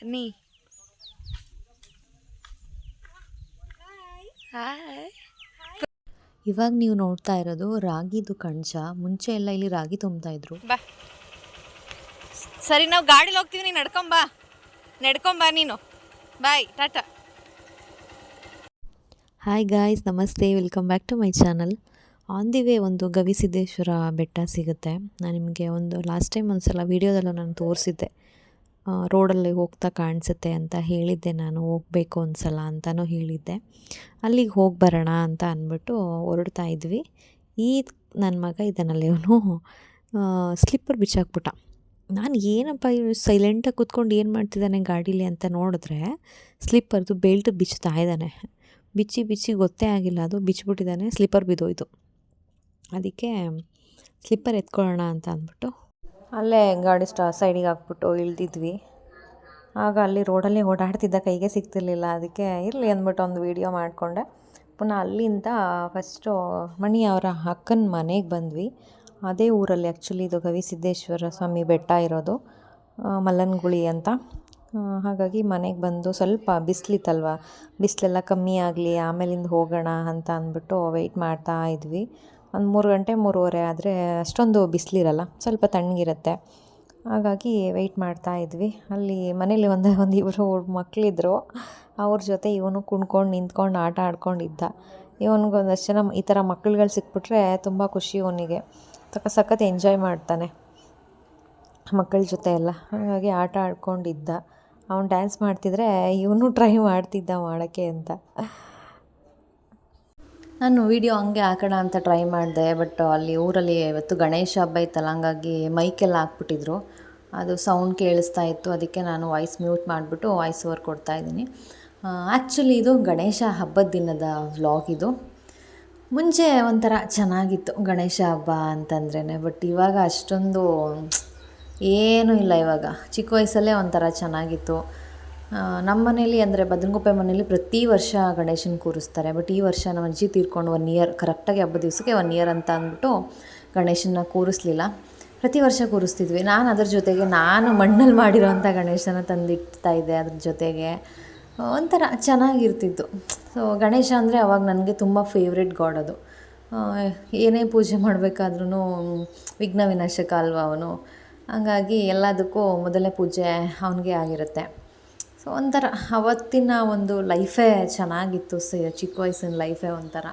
ಬನ್ನಿ ಹಾಯ್ ಇವಾಗ ನೀವು ನೋಡ್ತಾ ಇರೋದು ರಾಗಿದು ಕಣಜ ಮುಂಚೆ ಎಲ್ಲ ಇಲ್ಲಿ ರಾಗಿ ತುಂಬ್ತಾ ಇದ್ರು. ಬಾ. ಸರಿ ನಾವು ಗಾಡಿಲಿ ಹೋಗ್ತೀವಿ ನೀನು ನಡ್ಕೊಂಬಾ ನಡ್ಕೊಂಬಾ ನೀನು. Bye tata. ಹಾಯ್ ಗಾಯ್ಸ್ ನಮಸ್ತೆ. Welcome back to my channel on the way ಒಂದು ಗವಿಸಿದ್ದೇಶ್ವರ ಬೆಟ್ಟ ಸಿಗುತ್ತೆ. ನಾನು ನಿಮಗೆ ಒಂದು ಲಾಸ್ಟ್ ಟೈಮ್ ಒಂದು ಸಲ ವೀಡಿಯೋದಲ್ಲೂ ನಾನು ತೋರಿಸಿದ್ದೆ. ರೋಡಲ್ಲಿ ಹೋಗ್ತಾ ಕಾಣಿಸುತ್ತೆ ಅಂತ ಹೇಳಿದ್ದೆ ನಾನು, ಹೋಗಬೇಕು ಅನ್ಸಲ್ಲ ಸಲ ಅಂತಲೂ ಹೇಳಿದ್ದೆ. ಅಲ್ಲಿಗೆ ಹೋಗಿ ಬರೋಣ ಅಂತ ಅಂದ್ಬಿಟ್ಟು ಹೊರಡ್ತಾ ಇದ್ವಿ. ಈ ನನ್ನ ಮಗ ಇದನ್ನಲ್ಲಿ ಅವನು ಸ್ಲಿಪ್ಪರ್ ಬಿಚ್ಚಾಕ್ಬಿಟ್ಟ. ನಾನು ಏನಪ್ಪ ಇವನು ಸೈಲೆಂಟಾಗಿ ಕೂತ್ಕೊಂಡು ಏನು ಮಾಡ್ತಿದ್ದಾನೆ ಗಾಡೀಲಿ ಅಂತ ನೋಡಿದ್ರೆ ಸ್ಲಿಪ್ಪರ್ದು ಬೆಲ್ಟ್ ಬಿಚ್ಚುತ್ತಾ ಇದ್ದಾನೆ. ಬಿಚ್ಚಿ ಬಿಚ್ಚಿ ಗೊತ್ತೇ ಆಗಿಲ್ಲ, ಅದು ಬಿಚ್ಚಿಬಿಟ್ಟಿದ್ದಾನೆ ಸ್ಲಿಪ್ಪರ್ ಬಿದ್ದೋಯ್ತು. ಅದಕ್ಕೆ ಸ್ಲಿಪ್ಪರ್ ಎತ್ಕೊಳ್ಳೋಣ ಅಂತ ಅಂದ್ಬಿಟ್ಟು ಅಲ್ಲೇ ಗಾಡಿ ಸ್ಟಾ ಸೈಡಿಗೆ ಹಾಕ್ಬಿಟ್ಟು ಇಳ್ದಿದ್ವಿ. ಆಗ ಅಲ್ಲಿ ರೋಡಲ್ಲಿ ಓಡಾಡ್ತಿದ್ದ ಕೈಗೆ ಸಿಗ್ತಿರ್ಲಿಲ್ಲ. ಅದಕ್ಕೆ ಇರಲಿ ಅಂದ್ಬಿಟ್ಟು ಒಂದು ವೀಡಿಯೋ ಮಾಡಿಕೊಂಡೆ. ಪುನಃ ಅಲ್ಲಿಂದ ಫಸ್ಟು ಮಣಿ ಅವರ ಅಕ್ಕನ ಮನೆಗೆ ಬಂದ್ವಿ. ಅದೇ ಊರಲ್ಲಿ ಆ್ಯಕ್ಚುಲಿ ಇದು ಗವಿಸಿದ್ದೇಶ್ವರ ಸ್ವಾಮಿ ಬೆಟ್ಟ ಇರೋದು ಮಲ್ಲನ್ಗುಳಿ ಅಂತ. ಹಾಗಾಗಿ ಮನೆಗೆ ಬಂದು ಸ್ವಲ್ಪ ಬಿಸಿಲಿತ್ತಲ್ವ? ಬಿಸಿಲೆಲ್ಲ ಕಮ್ಮಿ ಆಗಲಿ, ಆಮೇಲಿಂದ ಹೋಗೋಣ ಅಂತ ಅಂದ್ಬಿಟ್ಟು ವೆಯ್ಟ್ ಮಾಡ್ತಾ ಇದ್ವಿ. ಒಂದು ಮೂರು ಗಂಟೆ, ಮೂರುವರೆ ಆದರೆ ಅಷ್ಟೊಂದು ಬಿಸಿಲಿರಲ್ಲ, ಸ್ವಲ್ಪ ತಣ್ಣಗಿರುತ್ತೆ. ಹಾಗಾಗಿ ವೆಯ್ಟ್ ಮಾಡ್ತಾ ಇದ್ವಿ. ಅಲ್ಲಿ ಮನೇಲಿ ಒಂದು ಒಂದು ಇಬ್ಬರು ಮಕ್ಕಳಿದ್ರು ಅವ್ರ ಜೊತೆ ಇವನು ಕುಣ್ಕೊಂಡು, ನಿಂತ್ಕೊಂಡು, ಆಟ ಆಡ್ಕೊಂಡಿದ್ದ. ಇವನಿಗೆ ಒಂದಷ್ಟು ಜನ ಈ ಥರ ಮಕ್ಳುಗಳು ಸಿಕ್ಬಿಟ್ರೆ ತುಂಬ ಖುಷಿ ಅವನಿಗೆ. ತಕ್ಕ ಸಖತ್ ಎಂಜಾಯ್ ಮಾಡ್ತಾನೆ ಮಕ್ಕಳ ಜೊತೆ ಎಲ್ಲ. ಹಾಗಾಗಿ ಆಟ ಆಡ್ಕೊಂಡಿದ್ದ. ಅವನು ಡ್ಯಾನ್ಸ್ ಮಾಡ್ತಿದ್ರೆ ಇವನು ಟ್ರೈ ಮಾಡ್ತಿದ್ದ ಮಾಡೋಕ್ಕೆ ಅಂತ. ನಾನು ವೀಡಿಯೋ ಹಂಗೆ ಹಾಕೋಣ ಅಂತ ಟ್ರೈ ಮಾಡಿದೆ, ಬಟ್ ಅಲ್ಲಿ ಊರಲ್ಲಿ ಇವತ್ತು ಗಣೇಶ ಹಬ್ಬ ಇತ್ತಲ್ಲ, ಹಂಗಾಗಿ ಮೈಕೆಲ್ಲ ಹಾಕ್ಬಿಟ್ಟಿದ್ರು. ಅದು ಸೌಂಡ್ ಕೇಳಿಸ್ತಾ ಇತ್ತು, ಅದಕ್ಕೆ ನಾನು ವಾಯ್ಸ್ ಮ್ಯೂಟ್ ಮಾಡಿಬಿಟ್ಟು ವಾಯ್ಸ್ ಓವರ್ ಕೊಡ್ತಾ ಇದ್ದೀನಿ. ಆ್ಯಕ್ಚುಲಿ ಇದು ಗಣೇಶ ಹಬ್ಬದ ದಿನದ ವ್ಲಾಗ್ ಇದು. ಮುಂಚೆ ಒಂಥರ ಚೆನ್ನಾಗಿತ್ತು ಗಣೇಶ ಹಬ್ಬ ಅಂತಂದ್ರೇ ಬಟ್ ಇವಾಗ ಅಷ್ಟೊಂದು ಏನೂ ಇಲ್ಲ ಇವಾಗ. ಚಿಕ್ಕ ವಯಸ್ಸಲ್ಲೇ ಒಂಥರ ಚೆನ್ನಾಗಿತ್ತು. ನಮ್ಮ ಮನೇಲಿ ಅಂದರೆ ಭದ್ರಂಗುಪ್ಪೆ ಮನೇಲಿ ಪ್ರತಿ ವರ್ಷ ಗಣೇಶನ ಕೂರಿಸ್ತಾರೆ. ಬಟ್ ಈ ವರ್ಷ ನಮ್ಮ ಅಜ್ಜಿ ತೀರ್ಕೊಂಡು ಒನ್ ಇಯರ್ ಕರೆಕ್ಟಾಗಿ ಹಬ್ಬದ ದಿವಸಕ್ಕೆ ಒನ್ ಇಯರ್ ಅಂತ ಅಂದ್ಬಿಟ್ಟು ಗಣೇಶನ ಕೂರಿಸ್ಲಿಲ್ಲ. ಪ್ರತಿ ವರ್ಷ ಕೂರಿಸ್ತಿದ್ವಿ. ನಾನು ಅದ್ರ ಜೊತೆಗೆ ನಾನು ಮಣ್ಣಲ್ಲಿ ಮಾಡಿರೋವಂಥ ಗಣೇಶನ ತಂದಿಡ್ತಾ ಇದ್ದೆ ಅದ್ರ ಜೊತೆಗೆ. ಒಂಥರ ಚೆನ್ನಾಗಿರ್ತಿತ್ತು. ಸೊ ಗಣೇಶ ಅಂದರೆ ಅವಾಗ ನನಗೆ ತುಂಬ ಫೇವ್ರೆಟ್ ಗಾಡ್ ಅದು. ಏನೇ ಪೂಜೆ ಮಾಡಬೇಕಾದ್ರೂ ವಿಘ್ನ ವಿನಾಶಕ ಅಲ್ವಾ ಅವನು. ಹಾಗಾಗಿ ಎಲ್ಲದಕ್ಕೂ ಮೊದಲೇ ಪೂಜೆ ಅವನಿಗೆ ಆಗಿರುತ್ತೆ. ಸೊ ಒಂಥರ ಅವತ್ತಿನ ಒಂದು ಲೈಫೇ ಚೆನ್ನಾಗಿತ್ತು ಸ, ಚಿಕ್ಕ ವಯಸ್ಸಿನ ಲೈಫೇ ಒಂಥರ.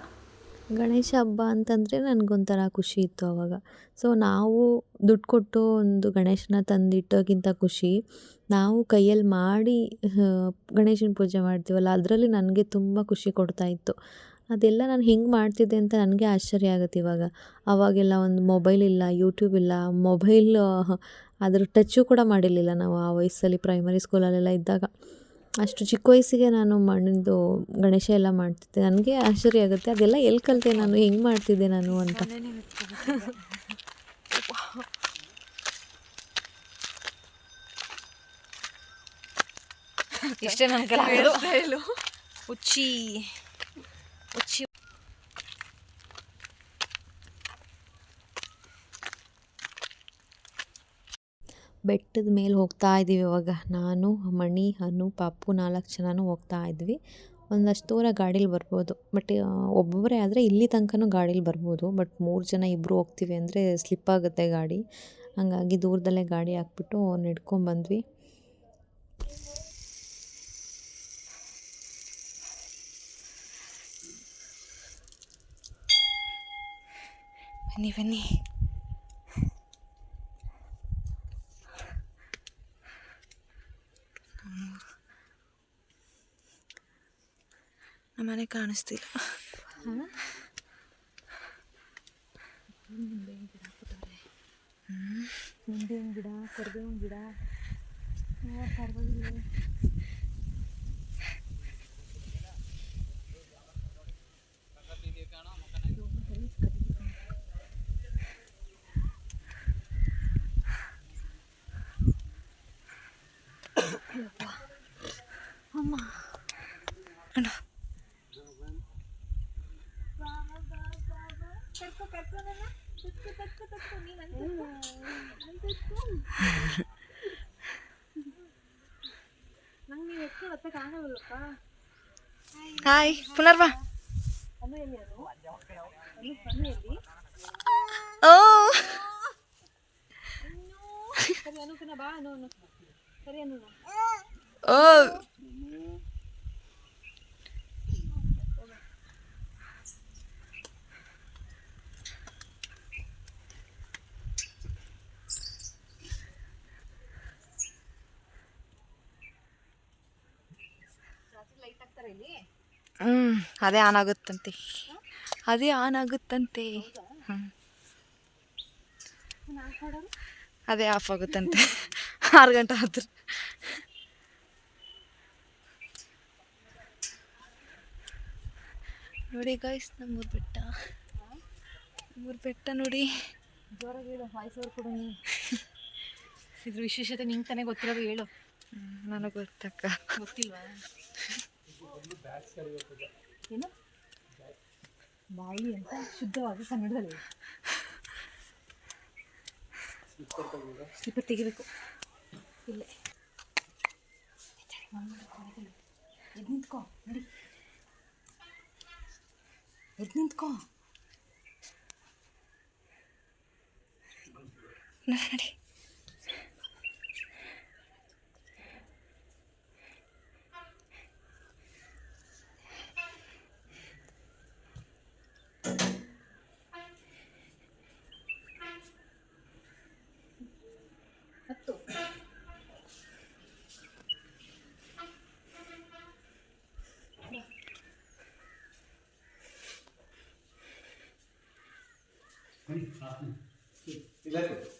ಗಣೇಶ ಹಬ್ಬ ಅಂತಂದರೆ ನನಗೊಂಥರ ಖುಷಿ ಇತ್ತು ಅವಾಗ. ಸೊ ನಾವು ದುಡ್ಡು ಕೊಟ್ಟು ಒಂದು ಗಣೇಶನ ತಂದಿಟ್ಟೋಕ್ಕಿಂತ ಖುಷಿ. ನಾವು ಕೈಯಲ್ಲಿ ಮಾಡಿ ಗಣೇಶನ ಪೂಜೆ ಮಾಡ್ತೀವಲ್ಲ, ಅದರಲ್ಲಿ ನನಗೆ ತುಂಬ ಖುಷಿ ಕೊಡ್ತಾ ಇತ್ತು. ಅದೆಲ್ಲ ನಾನು ಹೆಂಗೆ ಮಾಡ್ತಿದ್ದೆ ಅಂತ ನನಗೆ ಆಶ್ಚರ್ಯ ಆಗುತ್ತೆ ಇವಾಗ. ಅವಾಗೆಲ್ಲ ಒಂದು ಮೊಬೈಲ್ ಇಲ್ಲ ಯೂಟ್ಯೂಬ್ ಇಲ್ಲ ಮೊಬೈಲ್ ಅದ್ರ ಟಚ್ಚು ಕೂಡ ಮಾಡಿರಲಿಲ್ಲ ನಾವು ಆ ವಯಸ್ಸಲ್ಲಿ ಪ್ರೈಮರಿ ಸ್ಕೂಲಲ್ಲೆಲ್ಲ ಇದ್ದಾಗ. ಅಷ್ಟು ಚಿಕ್ಕ ವಯಸ್ಸಿಗೆ ನಾನು ಮಣ್ಣಿಂದು ಗಣೇಶ ಎಲ್ಲ ಮಾಡ್ತಿದ್ದೆ. ನನಗೆ ಆಶ್ಚರ್ಯ ಆಗುತ್ತೆ ಅದೆಲ್ಲ ಎಲ್ಲಿ ಕಲಿತೆ ನಾನು ಹೆಂಗೆ ಮಾಡ್ತಿದ್ದೆ ನಾನು ಅಂತ. ಇಷ್ಟೇ ನನ್ನ ಉಚ್ಚಿ. ಬೆಟ್ಟದ ಮೇಲೆ ಹೋಗ್ತಾ ಇದ್ದೀವಿ ಇವಾಗ. ನಾನು, ಮಣಿ ಹನು ಪಾಪು ನಾಲ್ಕು ಜನನೂ ಹೋಗ್ತಾ ಇದ್ವಿ. ಒಂದಷ್ಟು ದೂರ ಗಾಡೀಲಿ ಬರ್ಬೋದು. ಬಟ್ ಒಬ್ಬೊಬ್ಬರೇ ಆದರೆ ಇಲ್ಲಿ ತನಕನೂ ಗಾಡೀಲಿ ಬರ್ಬೋದು. ಬಟ್, ಮೂರು ಜನ ಇಬ್ಬರು ಹೋಗ್ತೀವಿ ಅಂದರೆ ಸ್ಲಿಪ್ ಆಗುತ್ತೆ ಗಾಡಿ. ಹಂಗಾಗಿ ದೂರದಲ್ಲೇ ಗಾಡಿ ಹಾಕ್ಬಿಟ್ಟು ನಡ್ಕೊಂಬಂದ್ವಿ. ಬನ್ನಿ ಬನ್ನಿ. ನಮ್ಮನೆ ಕಾಣಿಸ್ತಿಲ್ಲ. ನಿಂಬೆಹಣ್ಣು ಗಿಡ ಕರಿಬೇವಿನ ಗಿಡ. ಹಾಯ್ ಪುನರ್ವಾ ಓ ಓ ಹ್ಮ್ ಅದೇ ಆನ್ ಆಗುತ್ತಂತೆ. ಅದೇ ಆನ್ ಆಗುತ್ತಂತೆ. ಅದೇ ಆಫ್ ಆಗುತ್ತಂತೆ. ಆರು ಗಂಟೆ ಆದ್ರೆ. ನೋಡಿ ಗಾಯ್ಸ್ ನಮ್ಮೂರು ಬೆಟ್ಟ. ನಮ್ಮೂರು ಬೆಟ್ಟ ನೋಡಿ. ಇದ್ರ ವಿಶೇಷತೆ ನಿಂಗೆ ತಾನೇ ಗೊತ್ತಿರೋದು ಹೇಳು. ನನಗೆ ಗೊತ್ತಕ್ಕ. ಗೊತ್ತಿಲ್ವಾ? ಏನು? ಬಾಯಿ ಅಂತ ಶುದ್ಧವಾಗಿ ಕನ್ನಡದಲ್ಲಿ. ಸ್ಲಿಪ್ಪರ್ ತೆಗಿಬೇಕು. ಇಲ್ಲೇ. ಎದ್ ನಿಂತ್ಕೋ ನಡಿ. ಎದ್ ನಿಂತ್ಕೋ. ನೋಡಿ ಹತ್ತು ಚೆನ್ನಾಗಿದೆ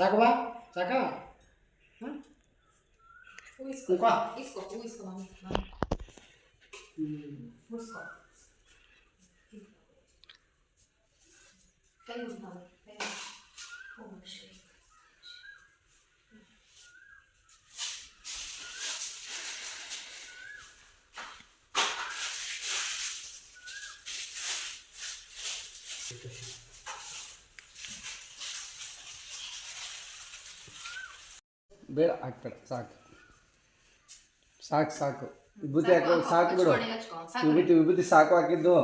ಸಾಕವಾ ಸಾಕ ಕುಂಕ ಇಸ್ಕೋ ಹೂ ಇಸ್ಕೋ ಮಾಮಿ ಮುಡ್ಸ್ಕೋ ಕೈ ಮುಗ್ದು ಮಾಮಿ ಕೈ ಮುಗ್ದು. ಓಂ ಶ್ರೀ ಬೇಡ ಹಾಕ್ಬೇಡ ಸಾಕು. ಸಾಕು ಸಾಕು. ವಿಭೂತಿ ಹಾಕೋ ಸಾಕು ಬಿಡು. ವಿಭೂತಿ ವಿಭೂತಿ ಸಾಕು. ಹಾಕಿದ್ದು.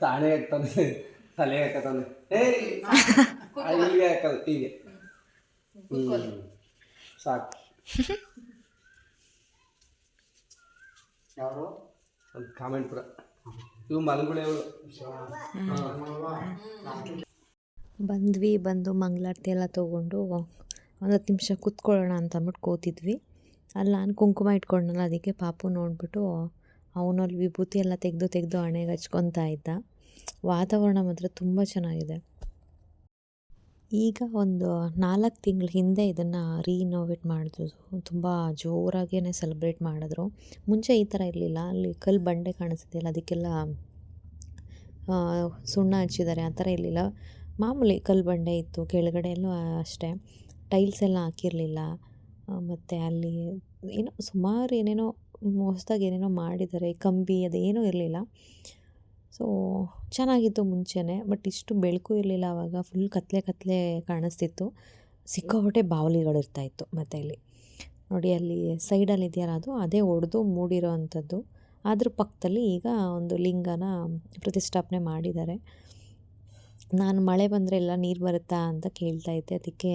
ತಾಣೆ ಹಾಕ್ತಾನೆ. ತಲೆ ಹಾಕತಾನೆ. ಏ ಇಲ್ಲಿಗೆ ಹಾಕಲ್ಲ ಹೀಗೆ. ಸಾಕು. ಯಾರು? ಒಂದು ಕಾಮೆಂಟ್ ಪುರ ಇವು ಮಲಗುಳೆವಳು ಬಂದ್ವಿ ಬಂದು ಮಂಗಳಾರತಿ ಎಲ್ಲ ತೊಗೊಂಡು ಒಂದು ಹತ್ತು ನಿಮಿಷ ಕೂತ್ಕೊಳ್ಳೋಣ ಅಂತ ಅಂದ್ಬಿಟ್ಟು ಕೂತಿದ್ವಿ. ಅಲ್ಲಿ ನಾನು ಕುಂಕುಮ ಇಟ್ಕೊಂಡಲ್ಲ ಅದಕ್ಕೆ ಪಾಪು ನೋಡಿಬಿಟ್ಟು ಅವನಲ್ಲಿ ವಿಭೂತಿ ಎಲ್ಲ ತೆಗೆದು ತೆಗೆದು ಹಣೆಗೆ ಹಚ್ಕೊತಾ ಇದ್ದ. ವಾತಾವರಣ ಮಾತ್ರ ತುಂಬ ಚೆನ್ನಾಗಿದೆ. ಈಗ ಒಂದು ನಾಲ್ಕು ತಿಂಗಳ ಹಿಂದೆ ಇದನ್ನು ರೀನೋವೇಟ್ ಮಾಡಿದ್ರು. ತುಂಬ ಜೋರಾಗೇ ಸೆಲೆಬ್ರೇಟ್ ಮಾಡಿದ್ರು. ಮುಂಚೆ ಈ ಥರ ಇರಲಿಲ್ಲ. ಅಲ್ಲಿ ಕಲ್ಲು ಬಂಡೆ ಕಾಣಿಸ್ತಿದೆಯಲ್ಲ ಅದಕ್ಕೆಲ್ಲ ಸುಣ್ಣ ಹಚ್ಚಿದ್ದಾರೆ, ಆ ಥರ ಇರಲಿಲ್ಲ. ಮಾಮೂಲಿ ಕಲ್ಲು ಬಂಡೆ ಇತ್ತು, ಕೆಳಗಡೆ ಎಲ್ಲೂ ಅಷ್ಟೇ. ಟೈಲ್ಸ್ ಎಲ್ಲ ಹಾಕಿರಲಿಲ್ಲ. ಮತ್ತು ಅಲ್ಲಿ ಏನೋ ಸುಮಾರು ಏನೇನೋ ಹೊಸ್ದಾಗಿ ಏನೇನೋ ಮಾಡಿದ್ದಾರೆ. ಕಂಬಿ ಅದೇನೂ ಇರಲಿಲ್ಲ. ಸೊ ಚೆನ್ನಾಗಿತ್ತು ಮುಂಚೆನೇ ಬಟ್ ಇಷ್ಟು ಬೆಳಕು ಇರಲಿಲ್ಲ ಆವಾಗ ಫುಲ್ ಕತ್ಲೆ ಕತ್ಲೆ ಕಾಣಿಸ್ತಿತ್ತು. ಸಿಕ್ಕಾಪಟ್ಟೆ ಬಾವಲಿಗಳಿರ್ತಾಯಿತ್ತು ಮತ್ತು ಇಲ್ಲಿ. ನೋಡಿ, ಅಲ್ಲಿ ಸೈಡಲ್ಲಿ ಇದೆಯಲ್ಲ ಅದು? ಅದೇ ಒಡೆದು ಮೂಡಿರೋ ಅಂಥದ್ದು. ಅದ್ರ ಪಕ್ಕದಲ್ಲಿ ಈಗ ಒಂದು ಲಿಂಗನ ಪ್ರತಿಷ್ಠಾಪನೆ ಮಾಡಿದ್ದಾರೆ. ನಾನು ಮಳೆ ಬಂದರೆ ಎಲ್ಲ ನೀರು ಬರುತ್ತಾ ಅಂತ ಕೇಳ್ತಾ ಇದ್ದೆ. ಅದಕ್ಕೆ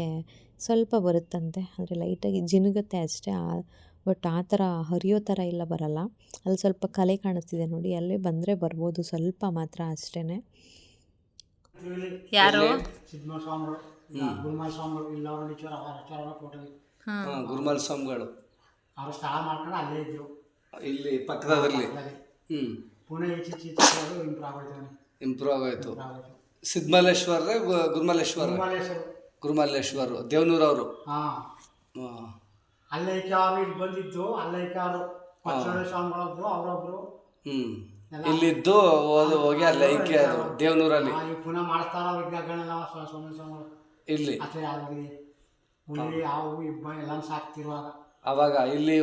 ಸ್ವಲ್ಪ ಬರುತ್ತಂತೆ. ಅಂದರೆ ಲೈಟಾಗಿ ಜಿನುಗುತ್ತೆ ಅಷ್ಟೇ. ಬಟ್ ಆ ಥರ ಹರಿಯೋ ಥರ ಎಲ್ಲ ಬರಲ್ಲ. ಅಲ್ಲಿ ಸ್ವಲ್ಪ ಕಲೆ ಕಾಣಿಸ್ತಿದೆ ನೋಡಿ. ಅಲ್ಲಿ ಬಂದರೆ ಬರ್ಬೋದು ಸ್ವಲ್ಪ ಮಾತ್ರ ಅಷ್ಟೇ ಯಾರು? ಗುರುಮಾಲ ಸ್ವಾಮಿಗಳು ಇಲ್ಲ ಅವರು ನಿಚ್ಚರ ಫೋಟೋ ಗುರುಮಲ್ ಸ್ವಾಮಿಗಳು ಅವರು ಸ್ಥಳ ಮಾಡ್ಕೊಂಡು ಅಲ್ಲೇ ಇದ್ರು. ಇಲ್ಲಿ ಪಕ್ಕದಲ್ಲಿ ಹ್ಞೂ ಈಚೆ ಇಂಪ್ರೂವ್ ಆಗೋಯ್ತಾನೆ ಇಂಪ್ರೂವ್ ಆಗೋಯ್ತು. ಸಿದ್ಮಲ್ಲೇಶ್ವರ ಗುರುಮಲ್ಲೇಶ್ವರ ಉಮಾಲೇಶ್ವರು ಗುರುಮಲ್ಲೇಶ್ವರ ದೇವನೂರವರು. ಹಾಂ. ಅಲ್ಲೈಕೆ ಅವರು ಇಲ್ಲಿ ಬಂದಿದ್ದು ಅಲ್ಲೈಕಾರು ಸ್ವಾಮಿಗಳೊಬ್ರು ಅವರೊಬ್ರು. ಹ್ಞೂ ಇಲ್ಲಿದ್ದು ಓದು ಹೋಗಿ ಅಲ್ಲಿ ಐಕ್ಯ ದೇವನೂರಲ್ಲಿ. ಪುನಃ ಮಾಡಿಸ್ತಾರ ವಿಗ್ರಹಗಳನ್ನೆಲ್ಲ ಸ್ವ- ಸ್ವಾಮಿ ಸ್ವಾಮಿಗಳು. ಇಲ್ಲಿ. ಹುಲಿ ಹಾವು ಇಬ್ಬ ಎಲ್ಲ ಸಾಕ್ತಿರುವಾಗ. ಅವಾಗ ಇಲ್ಲಿ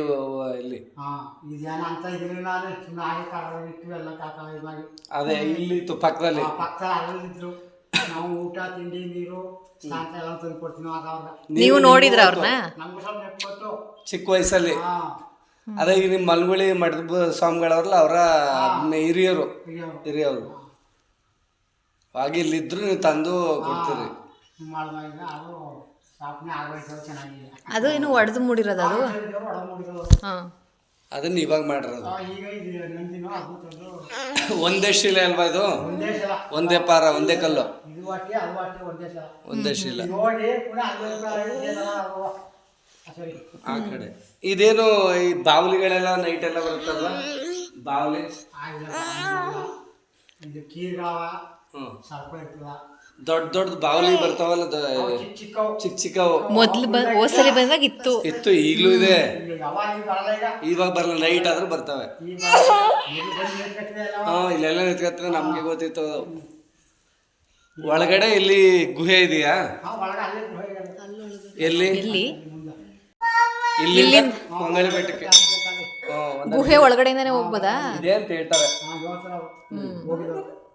ಇಲ್ಲಿ. ಹಾಂ ಇದೇನ ಅಂತ ಇದ್ರಿ ನಾನು ಸುಮ್ಮನೆ ಹಾಗೆ ಕಾಲ ಇಟ್ಟು ಎಲ್ಲ ಕಾಕ ಇದಾಗಿ. ಅದೇ ಇಲ್ಲಿತ್ತು ಪಕ್ಕದಲ್ಲಿ ಆ ಪಕ್ಕದಲ್ಲಿ ಅಲ್ಲಿದ್ರು ನಾವು ಊಟ ತಿಂಡಿ ನೀರು ಸ್ನಾನ ಎಲ್ಲ ತಂದು ಕೊಡ್ತೀವಿ ಆಗ ಅವ್ರಿಗೆ. ನೀವು ನೋಡಿದ್ರ ಅವ್ರನ್ನ ನಮ್ಗೆ ಸ್ವಲ್ಪ ನೆಟ್ಕೊಟ್ಟು ಚಿಕ್ಕ ವಯಸ್ಸಲ್ಲಿ. ಹಾಂ. ಅದೇ ಈಗ ನಿಮ್ಮ ಮಲ್ಗುಳಿ ಮಠದ ಸ್ವಾಮಿಗಳವ್ರಲ್ಲ ಅವರ ಹಿರಿಯರು. ಹಿರಿಯವರು ಹಿರಿಯವರು ಹಾಗೆ ಇಲ್ಲಿದ್ರು ನೀವು ತಂದು ಕೊಡ್ತೀರಿ. ಮಾಡಿದಾಗ ಅದು ಸ್ಥಾಪನೆ ಆಗೋಯ್ತು ಚೆನ್ನಾಗಿದೆ. ಅದು ಇನ್ನು ಒಡೆದು ಮೂಡಿರೋದು ಅದು? ಹಾಂ. ಅದನ್ನ ಇವಾಗ ಮಾಡಿರೋದು. ಒಂದೇ ಶಿಲೆ ಅಲ್ವಾ ಇದು? ಒಂದೇ ಪಾರ ಒಂದೇ ಕಲ್ಲು. ಒಂದೇ ಶಿಲೆ. ಆ ಕಡೆ. ಇದೇನು ಈ ಬಾವಲಿಗಳೆಲ್ಲ ನೈಟ್ ಎಲ್ಲ ಬರುತ್ತಲ್ವಾ? ಬಾವಲಿ. ಆಗಿಲ್ಲ ದೊಡ್ಡ ದೊಡ್ಡ ಬಾವಲಿ ಬರ್ತಾವಲ್ಲ ಚಿಕ್ಕ ಚಿಕ್ಕವು. ಚಿಕ್ಕ ಮೊದ್ಲು ಹೋಸರಿ ಬಂದಾಗ ಇತ್ತು ಇತ್ತು ಈಗಲೂ ಇದೆ. ಈಗ ಯಾವಾಗ ಈಗ ಈಗ. ಇವಾಗ ಬರಲ್ಲ ನೈಟ್ ಆದ್ರೂ ಬರ್ತವೆ. ಹಾ ಇಲ್ಲೆಲ್ಲ ನಿಂತ್ಕೊತಾರೆ ನಮ್ಗೆ ಗೊತ್ತಿತ್ತು ಒಳಗಡೆ ಇಲ್ಲಿ ಗುಹೆ ಇದೆಯಾ? ಎಲ್ಲಿ? ಇಲ್ಲಿ. ಇಲ್ಲಿ ಮಂಗಳ ಬೆಟ್ಟಕ್ಕೆ ಗುಹೆ ಒಳಗಡೆಯಿಂದಾನೆ ಹೋಗ್ಬೋದಾ? ಇದೆ ಅಂತ ಹೇಳ್ತಾರೆ.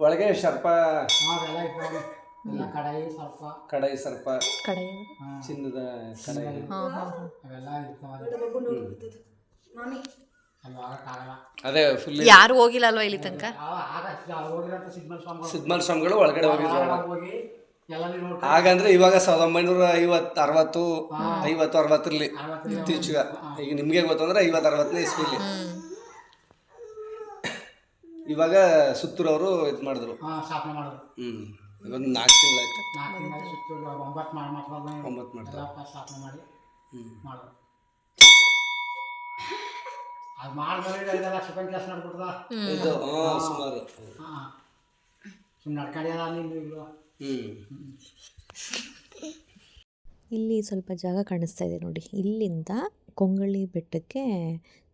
ಒಳಗೆ ಸರ್ಪ ಹಾ, ಸರ್ಪ. ಕಡಾಯಿ ಕಡೈ ಸರ್ಪ ಕಡಾಯಿ. ಚಿನ್ನದ ಕಡಾಯಿ. ಅವೆಲ್ಲ ಅದೇ. ಫುಲ್ ಯಾರು ಹೋಗಿಲ್ಲ ಅಲ್ವಾ ಇಲ್ಲಿ ತನಕ? ಸಿದ್ಮಲ್ ಸ್ವಾಮಿಗಳು. ಒಳಗಡೆ ಹೋಗಿದ್ರು. ಹೋಗಿ ಹಾಗಂದ್ರೆ ಇವಾಗ ಸಾವಿರದ ಒಂಬೈನೂರ ಐವತ್ತು ಅರವತ್ತು ಐವತ್ತು ಅರವತ್ತರಲ್ಲಿ ಇತ್ತೀಚೆಗೆ. ಈಗ ನಿಮಗೆ ಗೊತ್ತಂದ್ರೆ ಐವತ್ತು ಅರವತ್ತನೇ ಇಸ್ವಿಲಿ. ಇವಾಗ ಸುತ್ತೂರವರು ಇದು ಮಾಡಿದ್ರು. ಹಾ, ಇವತ್ತು ನಾಲ್ಕು ತಿಂಗಳಾಯ್ತು ನಾಲ್ಕು ತಿಂಗಳು ಸುತ್ತು ಒಂಬತ್ತು ಮಾಡಿ ಮಕ್ಕಳನ್ನ ಒಂಬತ್ತು ಮಾಡ್ತಾರೆ ಎಲ್ಲ ಸ್ಥಾಪನೆ ಮಾಡಿ ಹ್ಮ್. ಮಾಡೋದು ಅದು ಮಾಡಿದ್ರೆ ಐದು ಲಕ್ಷ ರೂಪಾಯಿ ಕೆಲಸ ಇದು ಹಾಂ ಸುಮಾರು. ಹಾಂ. ಸುಮ್ಮನೆ ನಡ್ಕೊಂಡಿಲ್ಲ ನೀನು ಈಗ. ಇಲ್ಲಿ ಸ್ವಲ್ಪ ಜಾಗ ಕಾಣಿಸ್ತಾ ಇದೆ ನೋಡಿ. ಇಲ್ಲಿಂದ ಕೊಂಗಳಿ ಬೆಟ್ಟಕ್ಕೆ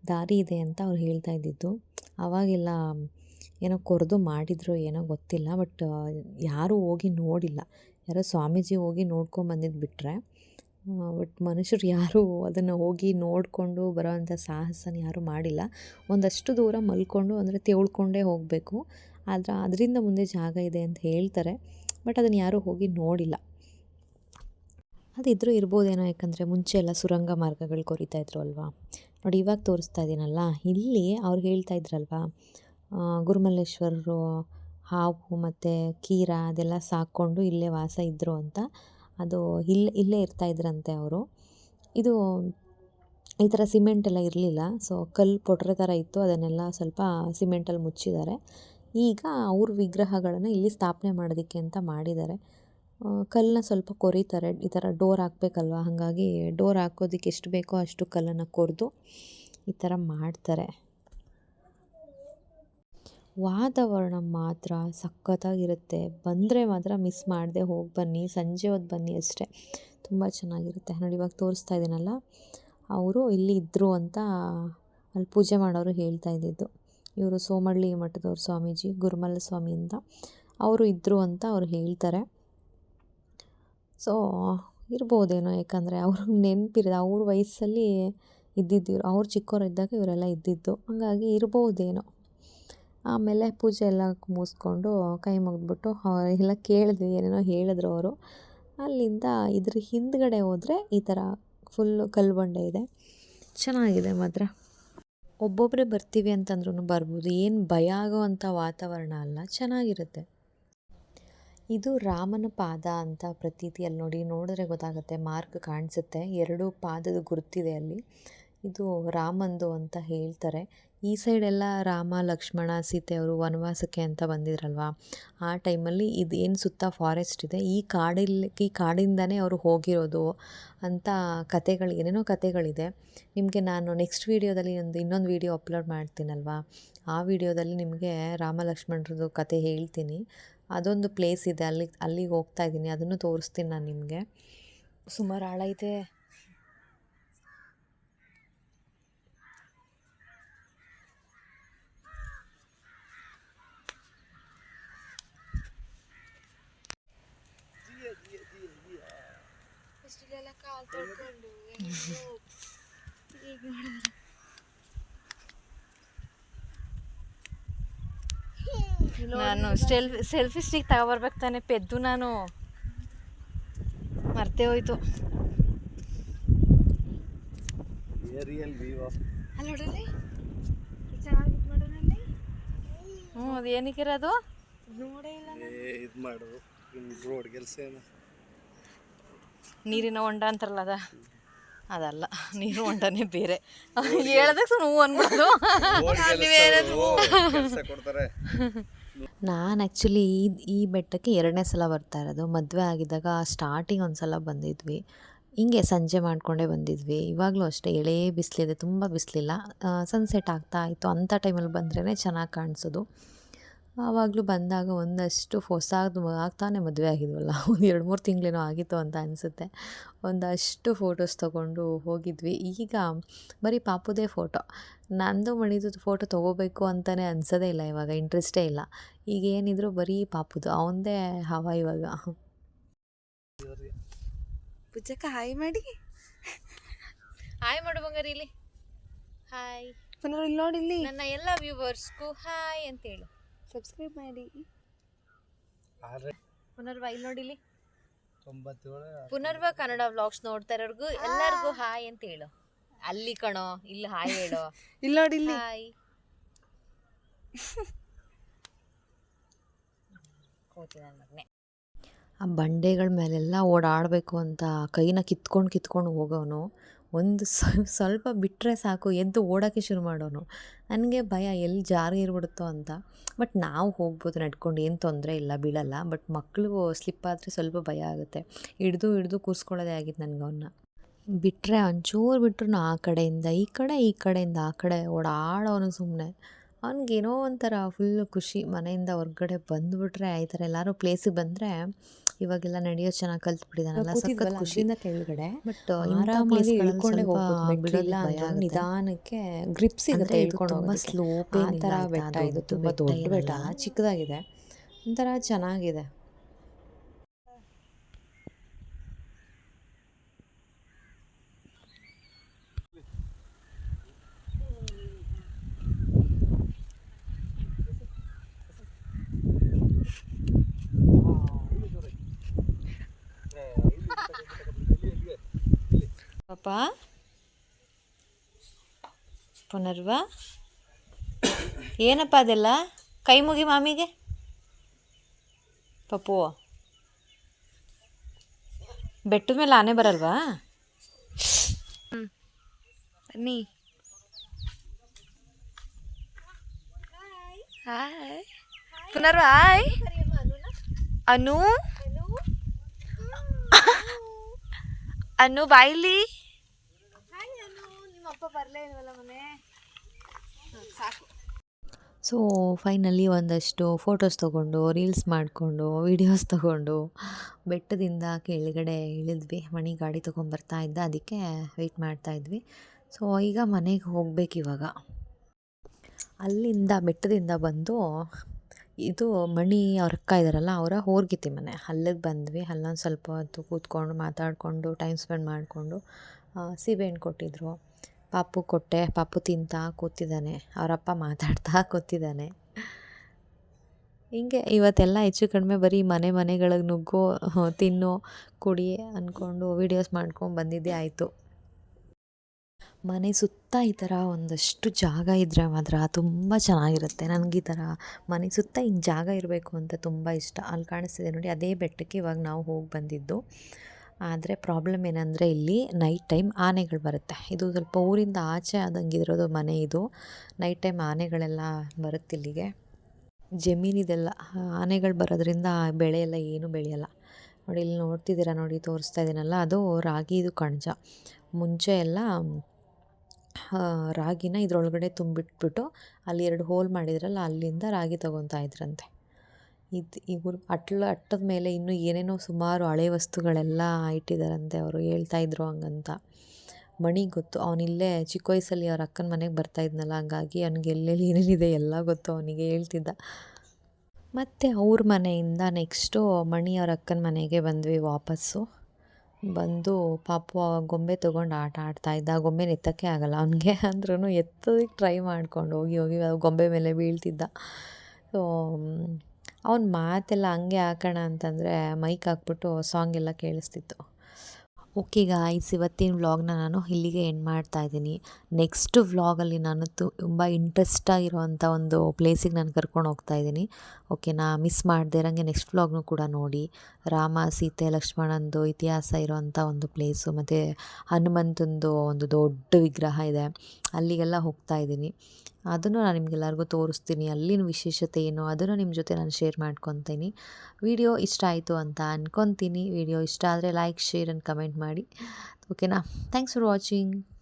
ದಾರಿ ಇದೆ ಅಂತ ಅವ್ರು ಹೇಳ್ತಾ ಇದ್ದಿದ್ದು. ಆವಾಗೆಲ್ಲ ಏನೋ ಕೊರೆದು ಮಾಡಿದ್ರೋ ಏನೋ ಗೊತ್ತಿಲ್ಲ, ಬಟ್ ಯಾರೂ ಹೋಗಿ ನೋಡಿಲ್ಲ. ಯಾರೋ ಸ್ವಾಮೀಜಿ ಹೋಗಿ ನೋಡ್ಕೊಂಬಂದಿದ್ದು ಬಿಟ್ಟರೆ ಬಟ್ ಮನುಷ್ಯರು ಯಾರೂ ಅದನ್ನು ಹೋಗಿ ನೋಡಿಕೊಂಡು ಬರೋವಂಥ ಸಾಹಸನ ಯಾರೂ ಮಾಡಿಲ್ಲ. ಒಂದಷ್ಟು ದೂರ ಮಲ್ಕೊಂಡು, ಅಂದರೆ ತೆವಳ್ಕೊಂಡೇ ಹೋಗಬೇಕು. ಆದರೆ, ಅದರಿಂದ ಮುಂದೆ ಜಾಗ ಇದೆ ಅಂತ ಹೇಳ್ತಾರೆ, ಬಟ್ ಅದನ್ನು ಯಾರೂ ಹೋಗಿ ನೋಡಿಲ್ಲ. ಅದಿದ್ರೂ ಇರ್ಬೋದೇನೋ, ಯಾಕಂದರೆ ಮುಂಚೆ ಎಲ್ಲ ಸುರಂಗ ಮಾರ್ಗಗಳು ಕೊರಿತಾ ಇದ್ರು ಅಲ್ವಾ? ನೋಡಿ, ಇವಾಗ ತೋರಿಸ್ತಾ ಇದ್ದೀನಲ್ಲ ಇಲ್ಲಿ ಅವ್ರು ಹೇಳ್ತಾ ಇದ್ರಲ್ವಾ ಗುರುಮಲ್ಲೇಶ್ವರರು, ಹಾವು ಮತ್ತು ಕೀರ ಅದೆಲ್ಲ ಸಾಕ್ಕೊಂಡು ಇಲ್ಲೇ ವಾಸ ಇದ್ದರು ಅಂತ. ಅದು ಇಲ್ಲೇ ಇಲ್ಲೇ ಇರ್ತಾ ಇದ್ರಂತೆ ಅವರು. ಇದು ಈ ಥರ ಸಿಮೆಂಟ್ ಎಲ್ಲ ಇರಲಿಲ್ಲ. ಸೊ ಕಲ್ಲು ಪೊಟ್ರೆ ಥರ ಇತ್ತು. ಅದನ್ನೆಲ್ಲ ಸ್ವಲ್ಪ ಸಿಮೆಂಟಲ್ಲಿ ಮುಚ್ಚಿದ್ದಾರೆ. ಈಗ ಅವ್ರ ವಿಗ್ರಹಗಳನ್ನು ಇಲ್ಲಿ ಸ್ಥಾಪನೆ ಮಾಡೋದಕ್ಕೆ ಅಂತ ಮಾಡಿದ್ದಾರೆ. ಕಲ್ಲನ್ನ ಸ್ವಲ್ಪ ಕೊರಿತಾರೆ. ಈ ಥರ ಡೋರ್ ಹಾಕಬೇಕಲ್ವ? ಹಾಗಾಗಿ ಡೋರ್ ಹಾಕೋದಕ್ಕೆ ಎಷ್ಟು ಬೇಕೋ ಅಷ್ಟು ಕಲ್ಲನ್ನು ಕೊರೆದು ಈ ಥರ ಮಾಡ್ತಾರೆ. ವಾತಾವರಣ ಮಾತ್ರ ಸಖತ್ತಾಗಿರುತ್ತೆ. ಬಂದರೆ ಮಾತ್ರ ಮಿಸ್ ಮಾಡದೆ ಹೋಗಿ ಬನ್ನಿ, ಸಂಜೆ ಹೊತ್ತು ಬನ್ನಿ ಅಷ್ಟೇ. ತುಂಬ ಚೆನ್ನಾಗಿರುತ್ತೆ. ನೋಡಿ, ಇವಾಗ ತೋರಿಸ್ತಾ ಇದ್ದೀನಲ್ಲ? ಅವರು ಇಲ್ಲಿ ಇದ್ದರು ಅಂತ ಅಲ್ಲಿ ಪೂಜೆ ಮಾಡೋರು ಹೇಳ್ತಾ ಇದ್ದಿದ್ದು. ಇವರು ಸೋಮಳ್ಳಿ ಮಠದವ್ರು ಸ್ವಾಮೀಜಿ, ಗುರುಮಲ್ಲ ಸ್ವಾಮಿ ಅಂತ. ಅವರು ಇದ್ದರು ಅಂತ ಅವ್ರು ಹೇಳ್ತಾರೆ. ಸೊ ಇರ್ಬೋದೇನೋ, ಯಾಕಂದರೆ ಅವ್ರಿಗೆ ನೆನಪಿರೋದು, ಅವ್ರ ವಯಸ್ಸಲ್ಲಿ ಇದ್ದಿದ್ದು ಅವ್ರು ಅವ್ರು ಚಿಕ್ಕವರಿದ್ದಾಗ ಇವರೆಲ್ಲ ಇದ್ದಿದ್ದು. ಹಾಗಾಗಿ ಇರ್ಬೋದೇನೋ. ಆಮೇಲೆ ಪೂಜೆ ಎಲ್ಲ ಮುಗಿಸ್ಕೊಂಡು ಕೈ ಮುಗಿದ್ಬಿಟ್ಟು ಎಲ್ಲ ಕೇಳಿದ್ವಿ, ಏನೇನೋ ಹೇಳಿದ್ರು ಅವರು. ಅಲ್ಲಿಂದ ಇದ್ರ ಹಿಂದ್ಗಡೆ ಹೋದರೆ ಈ ಥರ ಫುಲ್ಲು ಕಲ್ಲು ಬಂಡೆ ಇದೆ. ಚೆನ್ನಾಗಿದೆ ಮಾತ್ರ. ಒಬ್ಬೊಬ್ಬರೇ ಬರ್ತೀವಿ ಅಂತಂದ್ರೂ ಬರ್ಬೋದು. ಏನು ಭಯ ಆಗೋವಂಥ ವಾತಾವರಣ ಅಲ್ಲ, ಚೆನ್ನಾಗಿರುತ್ತೆ. ಇದು ರಾಮನ ಪಾದ ಅಂತ ಪ್ರತೀತಿ ಅಲ್ಲಿ ನೋಡಿ ನೋಡಿದ್ರೆ ಗೊತ್ತಾಗುತ್ತೆ, ಮಾರ್ಕ್ ಕಾಣಿಸುತ್ತೆ. ಎರಡು ಪಾದದ ಗುರುತಿದೆ ಅಲ್ಲಿ. ಇದು ರಾಮಂದು ಅಂತ ಹೇಳ್ತಾರೆ. ಈ ಸೈಡೆಲ್ಲ ರಾಮ, ಲಕ್ಷ್ಮಣ, ಸೀತೆ ಅವರು ವನವಾಸಕ್ಕೆ ಅಂತ ಬಂದಿದ್ರಲ್ವ? ಆ ಟೈಮಲ್ಲಿ ಇದು ಏನು ಸುತ್ತ ಫಾರೆಸ್ಟ್ ಇದೆ, ಈ ಕಾಡಲ್ಲಿ, ಈ ಕಾಡಿಂದನೇ ಅವರು ಹೋಗಿರೋದು ಅಂತ ಕತೆಗಳು ಏನೇನೋ ಕತೆಗಳಿದೆ ನಿಮಗೆ ನಾನು ನೆಕ್ಸ್ಟ್ ವೀಡಿಯೋದಲ್ಲಿ ಒಂದು, ಇನ್ನೊಂದು ವೀಡಿಯೋ ಅಪ್ಲೋಡ್ ಮಾಡ್ತೀನಲ್ವ? ಆ ವಿಡಿಯೋದಲ್ಲಿ ನಿಮಗೆ ರಾಮ, ಲಕ್ಷ್ಮಣರದ್ದು ಕತೆ ಹೇಳ್ತೀನಿ. ಅದೊಂದು ಪ್ಲೇಸ್ ಇದೆ, ಅಲ್ಲಿ, ಅಲ್ಲಿಗೆ ಹೋಗ್ತಾ ಇದ್ದೀನಿ, ಅದನ್ನು ತೋರಿಸ್ತೀನಿ ನಾನು ನಿಮಗೆ. ಸುಮಾರು ಆಳೈತೆ. ನಾನು ಸ್ಟೆಲ್ ಸೆಲ್ಫಿ ಸ್ಟಿಕ್ ತಗೊಬರ್ಬೇಕು ತಾನೆ ಪೆದ್ದು ನಾನು. ಮರ್ತೇ ಹೋಯ್ತು. ಹ್ಞೂ ಅದು ಏನಕ್ಕಿರೋದು ನೋಡೇ ಇಲ್ಲ ಇದು ಮಾಡು. ರೋಡ್ ಕೆಲಸ ಏನು? ನೀರಿನ ಹೊಂಡ ಅಂತಾರಲ್ಲ ಅದ? ಅದಲ್ಲ, ನೀರು ಹೊಂಡನೇ ಬೇರೆ. ಹೇಳದಕ್ಕೆ ಸುಮ್ಮನೆ ಅನ್ಬೋದು ನಾನು ಆ್ಯಕ್ಚುಲಿ ಈ ಈ ಬೆಟ್ಟಕ್ಕೆ ಎರಡನೇ ಸಲ ಬರ್ತಾ ಇರೋದು. ಮದುವೆ ಆಗಿದ್ದಾಗ ಸ್ಟಾರ್ಟಿಂಗ್ ಒಂದು ಸಲ ಬಂದಿದ್ವಿ. ಹಿಂಗೆ ಸಂಜೆ ಮಾಡಿಕೊಂಡೇ ಬಂದಿದ್ವಿ. ಇವಾಗಲೂ ಅಷ್ಟೇ ಎಳೆಯ ಬಿಸಿಲಿದೆ, ತುಂಬ ಬಿಸಿಲಿಲ್ಲ. ಸನ್ಸೆಟ್ ಆಗ್ತಾ ಇತ್ತು. ಅಂಥ ಟೈಮಲ್ಲಿ ಬಂದ್ರೇ ಚೆನ್ನಾಗಿ ಕಾಣಿಸೋದು. ಆವಾಗಲೂ ಬಂದಾಗ ಒಂದಷ್ಟು ಹೊಸದು ಆಗ್ತಾನೆ ಮದುವೆ ಆಗಿದ್ವಲ್ಲ. ಒಂದು ಎರಡು ಮೂರು ತಿಂಗಳೇನೋ ಆಗಿತ್ತು ಅಂತ ಅನಿಸುತ್ತೆ. ಒಂದಷ್ಟು ಫೋಟೋಸ್ ತೊಗೊಂಡು ಹೋಗಿದ್ವಿ. ಈಗ ಬರೀ ಪಾಪುದೇ ಫೋಟೋ ನಂದು ಮಣಿದು ಫೋಟೋ ತೊಗೋಬೇಕು ಅಂತಲೇ ಅನ್ಸೋದೇ ಇಲ್ಲ ಇವಾಗ ಇಂಟ್ರೆಸ್ಟೇ ಇಲ್ಲ. ಈಗ ಏನಿದ್ರು ಬರೀ ಪಾಪುದು ಅವನದೇ ಹವ ಇವಾಗ. ಪೂಜಕ್ಕ ಹಾಯ್ ಮಾಡಿ. ಹಾಯ್ ಮಾಡು ಬಂಗಾರಿ ಇಲ್ಲಿ ಹಾಯ್ ನೋಡಿ ಇಲ್ಲಿ. ನನ್ನ ಎಲ್ಲ ವ್ಯೂವರ್ಸ್ಗೂ ಹಾಯ್ ಅಂತ ಹೇಳು. ಸಬ್ಸ್ಕ್ರೈಬ್ ಮಾಡಿ. ಪುನರ್ವ ಇಲ್ಲಿ ನೋಡಿಲಿ? ಪುನರ್ವ ಕನ್ನಡ ವ್ಲಾಗ್ಸ್ ನೋಡ್ತಾ ಇರೋರ್ಗು ಎಲ್ಲರಿಗೂ ಹಾಯ್ ಅಂತ ಹೇಳು. ಅಲ್ಲಿ ಕಣೋ ಇಲ್ಲಿ ಹಾಯ್ ಹೇಳು. ಇಲ್ಲಿ ನೋಡಿ ಇಲ್ಲಿ. ಹಾಯ್ ಕೋತಿ ನನ್ನ ಮಗನೆ. ಆ ಬಂಡೆಗಳ ಮೇಲೆಲ್ಲ ಓಡಾಡಬೇಕು ಅಂತ ಕೈನ ಕಿತ್ಕೊಂಡು ಕಿತ್ಕೊಂಡು ಹೋಗೋನು ಒಂದು ಸ್ವಲ್ಪ ಬಿಟ್ಟರೆ ಸಾಕು, ಎದ್ದು ಓಡೋಕ್ಕೆ ಶುರು ಮಾಡೋನು. ನನಗೆ ಭಯ, ಎಲ್ಲಿ ಜಾರಿ ಇರ್ಬಿಡುತ್ತೋ ಅಂತ. ಬಟ್ ನಾವು ಹೋಗ್ಬೋದು ನಡ್ಕೊಂಡು, ಏನು ತೊಂದರೆ ಇಲ್ಲ, ಬೀಳಲ್ಲ. ಬಟ್ ಮಕ್ಕಳು ಸ್ಲಿಪ್ ಆದರೆ ಸ್ವಲ್ಪ ಭಯ ಆಗುತ್ತೆ. ಹಿಡ್ದು ಹಿಡ್ದು ಕೂರಿಸ್ಕೊಳ್ಳೋದೇ ಆಗಿತ್ತು ನನಗೆ ಅವನ್ನ ಬಿಟ್ಟರೆ ಒಂಚೂರು ಬಿಟ್ರು ಆ ಕಡೆಯಿಂದ, ಈ ಕಡೆ, ಈ ಕಡೆಯಿಂದ ಆ ಕಡೆ ಓಡಾಡೋನು ಸುಮ್ಮನೆ ಅವ್ನಿಗೇನೋ ಒಂಥರ ಫುಲ್ಲು ಖುಷಿ ಮನೆಯಿಂದ ಹೊರ್ಗಡೆ ಬಂದುಬಿಟ್ರೆ ಈ ಥರ ಎಲ್ಲರೂ ಪ್ಲೇಸಿಗೆ ಬಂದರೆ ಇವಾಗೆಲ್ಲ ನಡೆಯೋ ಚೆನ್ನಾಗಿ ಕಲ್ತ್ಬಿಟ್ಟಿದ್ದಾನಲ್ಲ ಸಖತ್ ಖುಷಿಯಿಂದ ಕೆಳಗಡೆ ಬಟ್ ಆರಾಮಾಗಿ ಇಳ್ಕೊಂಡೆ ಅಂದ್ರೆ ನಿಧಾನಕ್ಕೆ ಗ್ರಿಪ್ ಸಿಗುತ್ತೆ ಇಳ್ಕೊಂಡು ತುಂಬ ಸ್ಲೋಪ್ ಆ ಥರ ಬೆಟ್ಟ ಇದು ತುಂಬ ದೊಡ್ಡ ಬೆಟ್ಟ ಚಿಕ್ಕದಾಗಿದೆ. ಒಂಥರ ಚೆನ್ನಾಗಿದೆ. ಪಾಪ ಪುನರ್ವ. ಏನಪ್ಪ ಅದೆಲ್ಲ? ಕೈ ಮುಗಿ ಮಾಮಿಗೆ. ಪಪ್ಪು. ಬೆಟ್ಟದ ಮೇಲೆ ಆನೆ ಬರಲ್ವಾ? ನೀ ಹಾಯ್. ಪುನರ್ವ, ಹಾಯ್. ಅನು. ಅನು ಬಾಯ್ಲಿ. ಸೊ ಫೈನಲಿ ಒಂದಷ್ಟು ಫೋಟೋಸ್ ತೊಗೊಂಡು ರೀಲ್ಸ್ ಮಾಡಿಕೊಂಡು ವೀಡಿಯೋಸ್ ತೊಗೊಂಡು, ಬೆಟ್ಟದಿಂದ ಕೆಳಗಡೆ ಇಳಿದ್ವಿ. ಮಣಿ ಗಾಡಿ ತೊಗೊಂಬರ್ತಾ ಇದ್ದ, ಅದಕ್ಕೆ ವೆಯ್ಟ್ ಮಾಡ್ತಾಯಿದ್ವಿ ಸೊ ಈಗ ಮನೆಗೆ ಹೋಗ್ಬೇಕು ಇವಾಗ. ಅಲ್ಲಿಂದ ಬೆಟ್ಟದಿಂದ ಬಂದು, ಇದು ಮಣಿ ಅವ್ರ ಅಕ್ಕ ಇದ್ದಾರಲ್ಲ ಅವರ ಹೋರ್ಗಿತಿ ಮನೆ. ಅಲ್ಲಿಗೆ ಬಂದ್ವಿ. ಅಲ್ಲೊಂದು ಸ್ವಲ್ಪ ಹೊತ್ತು ಕೂತ್ಕೊಂಡು ಮಾತಾಡಿಕೊಂಡು ಟೈಮ್ ಸ್ಪೆಂಡ್ ಮಾಡಿಕೊಂಡು ಸೀಬೆಹಣ್ಣು ಕೊಟ್ಟಿದ್ರು. ಪಾಪು ಕೊಟ್ಟೆ, ಪಾಪು ತಿಂತಾ ಕೂತಿದ್ದಾನೆ. ಅವರಪ್ಪ ಮಾತಾಡ್ತಾ ಕೂತಿದ್ದಾನೆ. ಹಿಂಗೆ ಇವತ್ತೆಲ್ಲ ಹೆಚ್ಚು ಕಡಿಮೆ ಬರೀ ಮನೆ ಮನೆಗಳಿಗೆ ನುಗ್ಗೋ ತಿನ್ನೋ, ಕುಡಿ ಅಂದ್ಕೊಂಡು ವೀಡಿಯೋಸ್ ಮಾಡ್ಕೊಂಡು ಬಂದಿದ್ದೇ ಆಯಿತು. ಮನೆ ಸುತ್ತ ಈ ಥರ ಒಂದಷ್ಟು ಜಾಗ ಇದ್ದರೆ ಮಾತ್ರ ತುಂಬ ಚೆನ್ನಾಗಿರುತ್ತೆ. ನನಗೆ ಈ ಥರ ಮನೆ ಸುತ್ತ ಹಿಂಗೆ ಜಾಗ ಇರಬೇಕು ಅಂತ ತುಂಬ ಇಷ್ಟ. ಅಲ್ಲಿ ಕಾಣಿಸ್ತಿದೆ ನೋಡಿ, ಅದೇ ಬೆಟ್ಟಕ್ಕೆ ಇವಾಗ ನಾವು ಹೋಗಿ ಬಂದಿದ್ದು. ಆದರೆ ಪ್ರಾಬ್ಲಮ್ ಏನಂದರೆ ಇಲ್ಲಿ ನೈಟ್ ಟೈಮ್ ಆನೆಗಳು ಬರುತ್ತೆ. ಇದು ಸ್ವಲ್ಪ ಊರಿಂದ ಆಚೆ ಆದಂಗೆ ಇರೋದು ಮನೆ ಇದು. ನೈಟ್ ಟೈಮ್ ಆನೆಗಳೆಲ್ಲ ಬರುತ್ತೆ ಇಲ್ಲಿಗೆ. ಜಮೀನಿದೆಲ್ಲ, ಆನೆಗಳು ಬರೋದ್ರಿಂದ ಬೆಳೆ ಎಲ್ಲ ಏನೂ ಬೆಳೆಯಲ್ಲ. ನೋಡಿ ಇಲ್ಲಿ ನೋಡ್ತಿದ್ದೀರಾ ನೋಡಿ ತೋರಿಸ್ತಾ ಇದ್ದೀನಲ್ಲ ಅದು ರಾಗಿ, ಇದು ಕಣಜ. ಮುಂಚೆ ಎಲ್ಲ ರಾಗಿನ ಇದರೊಳಗಡೆ ತುಂಬಿಟ್ಬಿಟ್ಟು ಅಲ್ಲಿ ಎರಡು ಹೋಲ್ ಮಾಡಿದ್ರಲ್ಲ, ಅಲ್ಲಿಂದ ರಾಗಿ ತೊಗೊತಾ ಇದ್ರಂತೆ. ಇದು ಇವ್ರು ಅಟ್ಲ ಅಟ್ಟದ ಮೇಲೆ ಇನ್ನೂ ಏನೇನೋ ಸುಮಾರು ಹಳೆ ವಸ್ತುಗಳೆಲ್ಲ ಇಟ್ಟಿದ್ದಾರಂತೆ ಅವರು ಹೇಳ್ತಾ ಇದ್ರು ಹಂಗಂತ. ಮಣಿ ಗೊತ್ತು ಅವನಿಲ್ಲೇ ಚಿಕ್ಕ ವಯಸ್ಸಲ್ಲಿ ಅವ್ರ ಅಕ್ಕನ ಮನೆಗೆ ಬರ್ತಾ ಇದ್ನಲ್ಲ, ಹಂಗಾಗಿ ಅವ್ನಿಗೆ ಎಲ್ಲೆಲ್ಲಿ ಏನೇನಿದೆ ಎಲ್ಲ ಗೊತ್ತು ಅವನಿಗೆ ಹೇಳ್ತಿದ್ದ. ಮತ್ತು ಅವ್ರ ಮನೆಯಿಂದ ನೆಕ್ಸ್ಟು ಮಣಿ ಅವ್ರ ಅಕ್ಕನ ಮನೆಗೆ ಬಂದ್ವಿ ವಾಪಸ್ಸು. ಬಂದು ಪಾಪು ಗೊಂಬೆ ತೊಗೊಂಡು ಆಟ ಆಡ್ತಾ ಇದ್ದ. ಆ ಗೊಂಬೆನ ಎತ್ತಕ್ಕೆ ಆಗಲ್ಲ ಅವನಿಗೆ ಅಂದ್ರೂ ಎತ್ತೋದಕ್ಕೆ ಟ್ರೈ ಮಾಡ್ಕೊಂಡು ಹೋಗಿ ಹೋಗಿ ಗೊಂಬೆ ಮೇಲೆ ಬೀಳ್ತಿದ್ದ. ಸೊ ಅವ್ನ ಮಾತೆಲ್ಲ ಹಂಗೆ ಹಾಕೋಣ ಅಂತಂದರೆ ಮೈಕ್ ಹಾಕ್ಬಿಟ್ಟು ಸಾಂಗ್ ಎಲ್ಲ ಕೇಳಿಸ್ತಿತ್ತು. ಓಕೆ ಗಾಯ್ಸ್, ಇವತ್ತಿನ ವ್ಲಾಗ್ನ ನಾನು ಇಲ್ಲಿಗೆ ಎಂಡ್ ಮಾಡ್ತಾ ಇದ್ದೀನಿ. ನೆಕ್ಸ್ಟ್ ವ್ಲಾಗಲ್ಲಿ ನಾನು ತುಂಬ ಇಂಟ್ರೆಸ್ಟ್ ಆಗಿರೋವಂಥ ಒಂದು ಪ್ಲೇಸಿಗೆ ನಾನು ಕರ್ಕೊಂಡು ಹೋಗ್ತಾ ಇದ್ದೀನಿ. ಓಕೆ ನಾ ಮಿಸ್ ಮಾಡದೇ ಇರೋಂಗೆ ನೆಕ್ಸ್ಟ್ ವ್ಲಾಗ್ನು ಕೂಡ ನೋಡಿ. ರಾಮ, ಸೀತೆ, ಲಕ್ಷ್ಮಣಂದು ಇತಿಹಾಸ ಇರೋವಂಥ ಒಂದು ಪ್ಲೇಸು ಮತ್ತು ಹನುಮಂತಂದು ಒಂದು ದೊಡ್ಡ ವಿಗ್ರಹ ಇದೆ. ಅಲ್ಲಿಗೆಲ್ಲ ಹೋಗ್ತಾ ಇದ್ದೀನಿ. ಅದನ್ನು ನಾನು ನಿಮಗೆಲ್ಲರಿಗೂ ತೋರಿಸ್ತೀನಿ. ಅಲ್ಲಿನ ವಿಶೇಷತೆ ಏನು ಅದನ್ನು ನಿಮ್ಮ ಜೊತೆ ನಾನು ಶೇರ್ ಮಾಡ್ಕೊತೀನಿ. ವಿಡಿಯೋ ಇಷ್ಟ ಆಯಿತು ಅಂತ ಅನ್ಕೊತೀನಿ. ವಿಡಿಯೋ ಇಷ್ಟ ಆದರೆ ಲೈಕ್ ಶೇರ್ ಆ್ಯಂಡ್ ಕಮೆಂಟ್ ಮಾಡಿ. ಓಕೆನಾ ಥ್ಯಾಂಕ್ಸ್ ಫಾರ್ ವಾಚಿಂಗ್